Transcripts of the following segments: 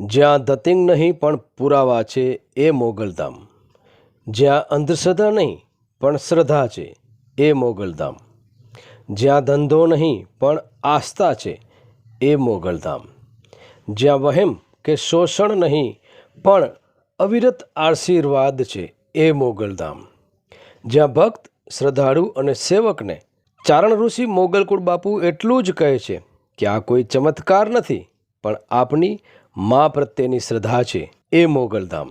જ્યાં ધતિંગ નહીં, પણ પુરાવા છે એ મોગલધામ જ્યાં અંધશ્રદ્ધા નહીં, પણ શ્રદ્ધા છે એ મોગલધામ જ્યાં ધંધો નહીં, પણ આસ્થા છે એ મોગલધામ જ્યાં વહેમ કે શોષણ નહીં, પણ અવિરત આશીર્વાદ છે એ મોગલધામ જ્યાં ભક્ત, શ્રદ્ધાળુ અને સેવકને ચારણ ઋષિ મોગલકુળ બાપુ એટલું જ કહે છે કે આ કોઈ ચમત્કાર નથી, પણ આપની મા પ્રત્યેની શ્રદ્ધા છે એ મોગલધામ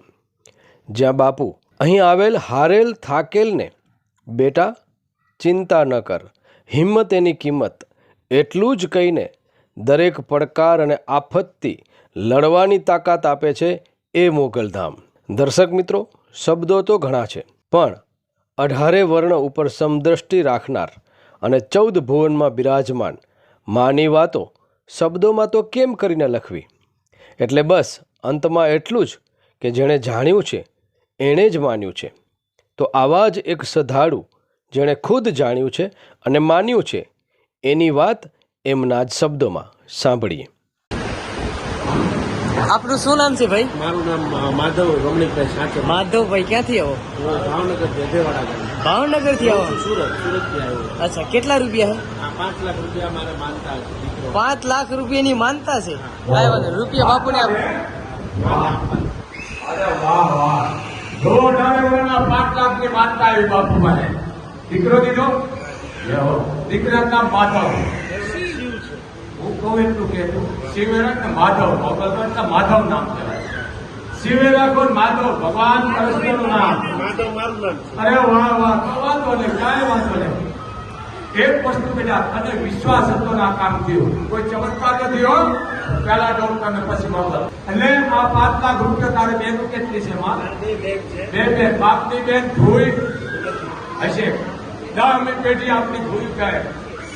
જ્યાં બાપુ અહીં આવેલ હારેલ થાકેલને, બેટા, ચિંતા ન કર, હિંમત એની કિંમત. એટલું જ કહીને દરેક પડકાર અને આફતથી લડવાની તાકાત આપે છે એ મોગલધામ દર્શક મિત્રો, શબ્દો તો ઘણા છે, પણ અઢારે વર્ણ ઉપર સમદ્રષ્ટિ રાખનાર અને ચૌદ ભુવનમાં બિરાજમાન માની વાતો શબ્દોમાં તો કેમ કરીને લખવી? એટલે બસ, અંતમાં એટલું જ કે જેણે જાણ્યું છે, એણે જ માન્યું છે. તો આવા જ એક શ્રદ્ધાળુ જેણે ખુદ જાણ્યું છે અને માન્યું છે, એની વાત એમના જ શબ્દોમાં સાંભળીએ. આપનું શું નામ છે ભાઈ? મારું નામ માધવ રમણીકભાઈ સાચો માધવભાઈ ક્યાંથી આવો? ભાવનગર જેદેવાડા ભાવનગરથી આવો? સુરત સુરતથી આવ્યો. અચ્છા કેટલા રૂપિયા? પાંચ લાખ રૂપિયા મારે માનતા છે પાંચ લાખ રૂપિયાની માનતા છે? રૂપિયા બાપુને આપો. દોઢ વર્ષના પાંચ લાખની માનતા આવી બાપુ મને. દીકરો દીધો દીકરા નામ માધવ હું કહું એટલું કે શિવેરા ને માધવ ભગવાન માધવ નામ કહેવાય. શિવેરા કોણ માધવ ભગવાન પરસ્પરનું નામ. નામ. અરે વાહ વાહ વાંધો નહીં કાંઈ વાંધો નહીં. એક વસ્તુ બેટા અને વિશ્વાસ હતો ને આ કામ થયું કોઈ ચમત્કાર નથી હો. પેલા ડોક્ટર ને પછી બાબા એટલે આ પાંચ લાખ રૂપિયા તારે બેન કેટલી છે માં? બે બેગ છે. બે બે બાપની બેન ધોઈ. હશે. દસમી પેઢી આપણી ધોઈ કહે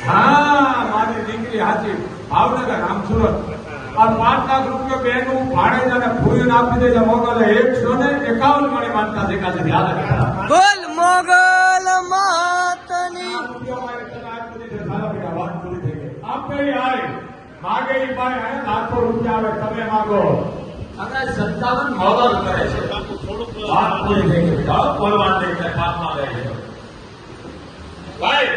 હા મારી દીકરી હાચી. ભાવનગર આમ સુરત આ પાંચ લાખ રૂપિયા બેનું ભાડે જ અને ભૂઈ આપી દેજે મોકલે એકસો ને એકાવન મણી માનતા છે. યાદ રાખજો. બોલ મોગલ માતની. આપે આય. માગે ઈ ભાઈ હે? લાખો રૂપિયા આવે તમે માગો. અને સત્તાવન મોગલ કરે છે. વાત પૂરી થઈ ગઈ. વાત નહીં થાય, ગઈ છે. ભાઈ